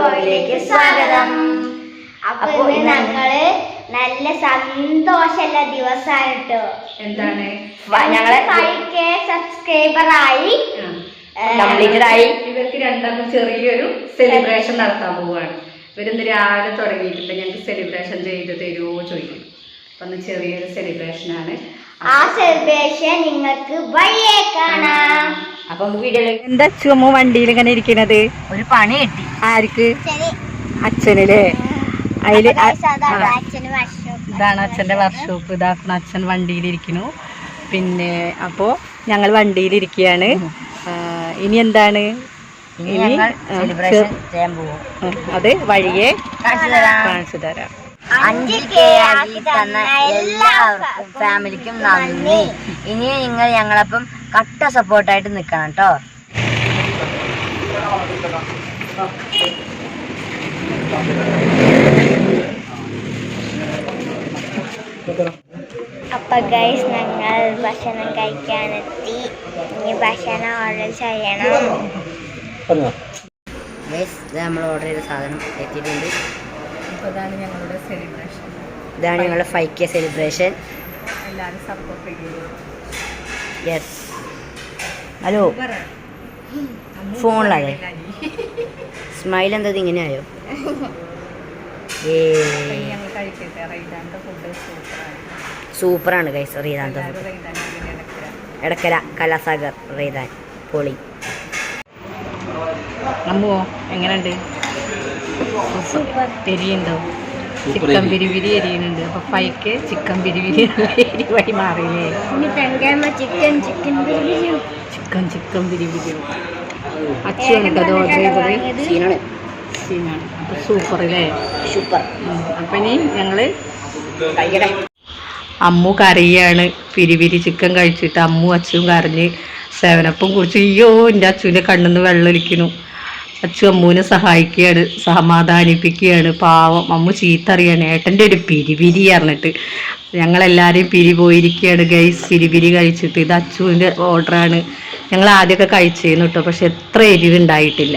വ്ലോഗിലേക്ക് സ്വാഗതം. അപ്പൊ ഞങ്ങൾ നല്ല സന്തോഷമുള്ള ദിവസമാണ് കേട്ടോ എന്താണ് ഞങ്ങളെ ഫൈവ് കെ സബ്സ്ക്രൈബർ ആയി. കംപ്ലീറ്റഡ് ആയി. ഇവർക്ക് രണ്ടാമത് ചെറിയൊരു സെലിബ്രേഷൻ നടത്താൻ പോവുകയാണ്. ഇവരിന്ന് രാവിലെ തുടങ്ങിയിട്ടുണ്ട് ഞങ്ങൾക്ക് സെലിബ്രേഷൻ ചെയ്ത് തരുമോ ചോദിക്കും അപ്പൊ ഒന്ന് ചെറിയൊരു സെലിബ്രേഷൻ ആണ്. ആ സെലിബ്രേഷൻ നിങ്ങൾക്ക് വഴിയേ കാണാം. അപ്പൊ വീഡിയോയിലേക്ക് എന്താ ചുമ വണ്ടിയിൽ ഇങ്ങനെ ഇരിക്കുന്നത് ഒരു പണി കിട്ടി. ആർക്ക്? ശരി അച്ഛനല്ലേ? അതിൽ അപ്പൊ. ഇതാണ് അച്ഛന്റെ വർക്ക്ഷോപ്പ് ഇതാക്കണ അച്ഛൻ വണ്ടിയിൽ ഇരിക്കുന്നു. പിന്നെ അപ്പോൾ ഞങ്ങൾ വണ്ടിയിൽ ഇരിക്കുകയാണ്. ഇനി എന്താണ്? ഇനി അത് വഴിയെ കാണിച്ചു തരാം. അഞ്ച് കെ ആക്കി തന്ന എല്ലാവർക്കും ഫാമിലിക്കും നന്ദി. ഇനി നിങ്ങൾ ഞങ്ങളപ്പം കട്ട സപ്പോർട്ടായിട്ട് നിൽക്കണം കേട്ടോ അപ്പൊ ഗൈസ് ഞങ്ങൾ ഭക്ഷണം കഴിക്കാനെത്തി. ഇനി ഭക്ഷണം ഓർഡർ ചെയ്യണം. നമ്മൾ ഓർഡർ ചെയ്ത സാധനം എത്തിയിട്ടുണ്ട്. ഞങ്ങളുടെ സെലിബ്രേഷൻ ഇതാണ് ഞങ്ങളുടെ ഫൈവ് കെ സെലിബ്രേഷൻ എല്ലാവരും സപ്പോർട്ട് യെസ് ഹലോ ഫോണിലായോ സ്മൈൽ എന്താ ഇങ്ങനെ ആയോ സൂപ്പറാണ് കൈസ് റീതാന്ത എടക്കര കലാസാഗർ റീതാൻ പൊളി. അമ്മുവോ എങ്ങനെയുണ്ട്? എരിയുണ്ടോ ചിക്കൻ പിരിവിരി എരിയുന്നുണ്ട്. അപ്പൊ ഫൈക്ക് ചിക്കൻ പിരിവിരി എരി വഴി മാറിയില്ലേ? Chicken chicken biryani chicken chicken peri peri അച്ഛനാണ് കേട്ടോ അത് ഓർഡർ ചെയ്തത് സീനാണ്. സീനാണ്. അപ്പൊ സൂപ്പർ അല്ലേ? സൂപ്പർ. ഉം. അപ്പൊ ഇനി ഞങ്ങൾ കഴിക്കട്ടെ. അമ്മു കരയാണ്. പിരിവിരി ചിക്കൻ കഴിച്ചിട്ട് അമ്മു അച്ഛനും കരഞ്ഞ് സേവനപ്പും കുറിച്ച് അയ്യോ എന്റെ അച്ഛന്റെ കണ്ണിന്ന് വെള്ളമൊലിക്കുന്നു അച്ഛൻ അമ്മുവിനെ സഹായിക്കുകയാണ് സമാധാനിപ്പിക്കുകയാണ്. പാവം അമ്മു ചീത്തറിയാണ്. ഏട്ടന്റെ ഒരു പിരിവിരി പറഞ്ഞിട്ട്. ഞങ്ങളെല്ലാവരെയും പിരി പോയിരിക്കുകയാണ് ഗൈസ് പിരിവിരി കഴിച്ചിട്ട്. ഇത് അച്ചുവിന്റെ ഓർഡറാണ് ഞങ്ങൾ ആദ്യമൊക്കെ കഴിച്ചിരുന്നു കേട്ടോ പക്ഷെ എത്ര എരിവുണ്ടായിട്ടില്ല.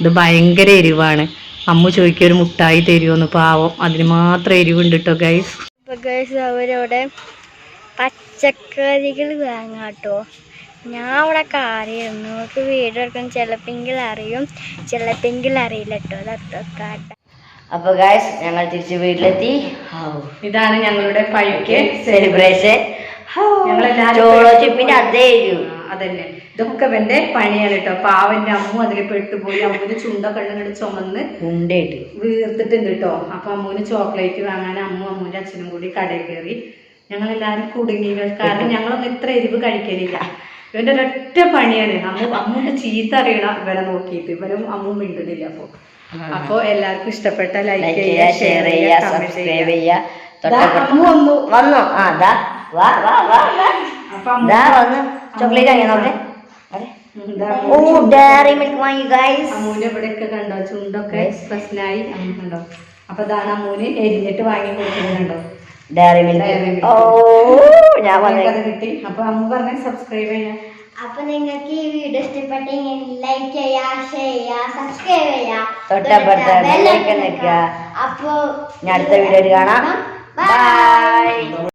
ഇത് ഭയങ്കര എരിവാണ്. അമ്മ ചോദിക്കുക ഒരു മുട്ടായി തരുമോന്ന് പാവം അതിന് മാത്രം എരിവുണ്ട് കേട്ടോ ഗൈസ് ഗൈസ് അവരവിടെ പച്ചക്കറികൾ വാങ്ങാട്ടോ. ഞാൻ അവിടെ കാറിയിരുന്നു നമുക്ക് വീട് എടുക്കാൻ ചിലപ്പെങ്കിൽ അറിയും. ചിലപ്പെങ്കിൽ അറിയില്ല കേട്ടോ അതൊക്കെ അപ്പൊ ഗായ്സ് ഞങ്ങൾ തിരിച്ച് വീട്ടിലെത്തി. ഇതാണ് ഞങ്ങളുടെ ഫൈവ് സെലിബ്രേഷൻ ചോളോ അതേ അതന്നെ. ഇതൊക്കെ ഇവന്റെ പണിയാണ് കേട്ടോ പാവന്റെ അമ്മ അതിൽ പെട്ടുപോയി. അമ്മൂന് ചുണ്ടൊക്കെ ഇങ്ങോട്ട് ചുമന്ന് ഉണ്ടായിട്ട് വീർത്തിട്ടുണ്ട് കേട്ടോ അപ്പൊ അമ്മുവിന് ചോക്ലേറ്റ് വാങ്ങാൻ അമ്മ അമ്മുവിന്റെ അച്ഛനും കൂടി കടയിൽ കയറി. ഞങ്ങൾ ഞങ്ങളെല്ലാരും കുടുങ്ങി കാരണം ഞങ്ങളൊന്നും ഇത്ര എരിവ് കഴിക്കലില്ല. ഇവന്റെ ഒരൊറ്റ പണിയാണ്. അമ്മു അമ്മുന്റെ ചീത്ത അറിയണ ഇവരെ നോക്കിയിട്ട്. ഇവരും അമ്മു മിണ്ടുന്നില്ല അപ്പൊ. അപ്പൊ എല്ലാവർക്കും ഇഷ്ടപ്പെട്ട ലൈക്ക് ചെയ്യുക ഷെയർ ചെയ്യുക സബ്സ്ക്രൈബ് ചെയ്യുക. അമ്മു വന്നു. വന്നു. ആ ദാ. വാ വാ വാ ദാ വന്നു. ചോക്ലേറ്റ് നോട്ടെ അതെ ഓ ഡയറി മിൽക്ക് വാങ്ങി ഗൈസ് അമ്മൂന്റെ ഇവിടെയൊക്കെ കണ്ടോ? ചുണ്ടൊക്കെ പ്രശ്നമായി. കണ്ടോ? അപ്പൊ ഇതാണ് അമ്മൂന് എരിഞ്ഞിട്ട് വാങ്ങി കൊടുക്കുന്നുണ്ടോ ഡയറി മിൽക്ക് ഓ കിട്ടി. അപ്പൊ അമ്മ പറഞ്ഞ സബ്സ്ക്രൈബ് ചെയ്യാം. അപ്പൊ നിങ്ങൾക്ക് ഈ വീഡിയോ ഇഷ്ടപ്പെട്ടെങ്കിൽ ലൈക്ക് ചെയ്യാ ഷെയർ ചെയ്യാ സബ്സ്ക്രൈബ് ചെയ്യാ. തൊട്ടപ്പുറത്ത് നിൽക്കുക. അപ്പൊ ഞാൻ അടുത്ത വീഡിയോയിൽ കാണാം. ബൈ